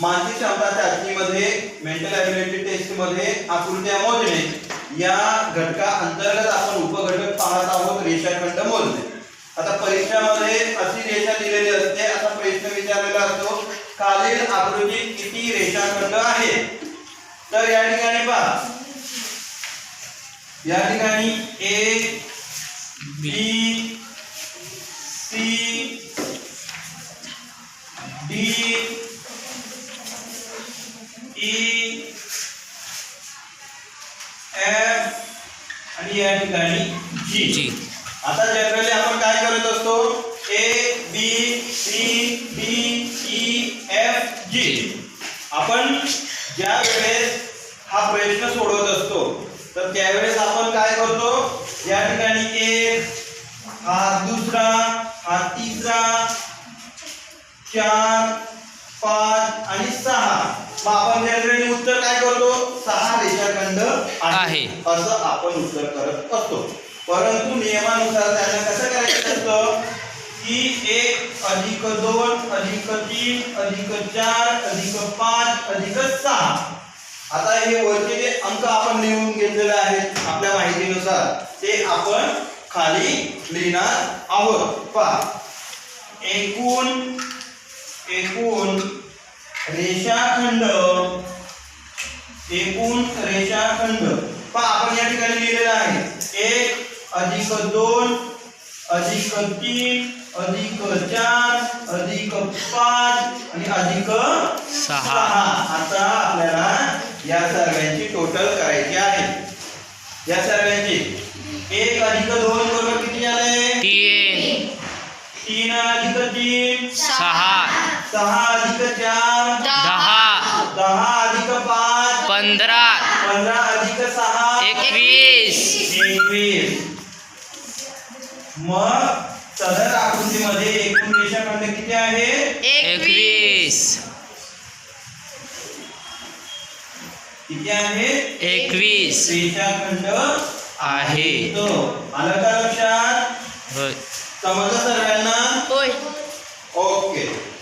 मानसिक क्षमता चाचणीमध्ये मेंटल ॲबिलिटी टेस्टमध्ये आकृत्या मोजणे. या घटका अंतर्गत आपण उपघटक पाहत आहोत रेषाखंड मोजणे. आता परीक्षामध्ये अशी रेषा दिलेली असते असा प्रश्न विचारलेला असतो खालील आकृतीत किती रेषाखंड आहे? तर या ठिकाणी पहा. या ठिकाणी A B C D E F आणि या ठिकाणी जी जी आता जनरली आपण काय करत असतो? A B C D E F G आपण ज्या वेळेस हा प्रश्न सोडवत असतो तर त्यावेळेस आपण काय करतो? या ठिकाणी एक हा दुसरा हा तिसरा चार मग आपण जनरली उत्तर काय करतो? सहा रेषाखंड आहे. असं आपण उत्तर करत असतो. परंतु नियमानुसार त्यांना कसं करायचं असतं? की एक अधिक दोन अधिक तीन अधिक चार अधिक पाच अधिक सहा. आता हे वरचे जे अंक आपण लिहून घेतलेले आहेत आपल्या माहितीनुसार ते आपण खाली लिहिणार आहोत. पहा. एकूण एकूण रेषाखंड. एकूण रेषाखंड. पहा आपण या ठिकाणी लिहिलेलं आहे. एक अधिक दोन अधिक तीन अधिक चार अधिक पाच आणि अधिक सहा. आता आपल्याला या सर्वांची टोटल करायची आहे. या सर्वांची. एक अधिक दोन बरोबर किती झाले तीन. तीन अधिक तीन. सहा. सहा अधिक चार. पंधरा. पंधरा अधिक सहा. एकवीस. एकवीस. मग सदर आकृतीमध्ये एकूण रेषाखंड किती आहे? एकवीस. किती आहे? एकवीस. रेषाखंड आहे. तो. आलं का लक्षात? समजलं सर्वांना? होय. ओके.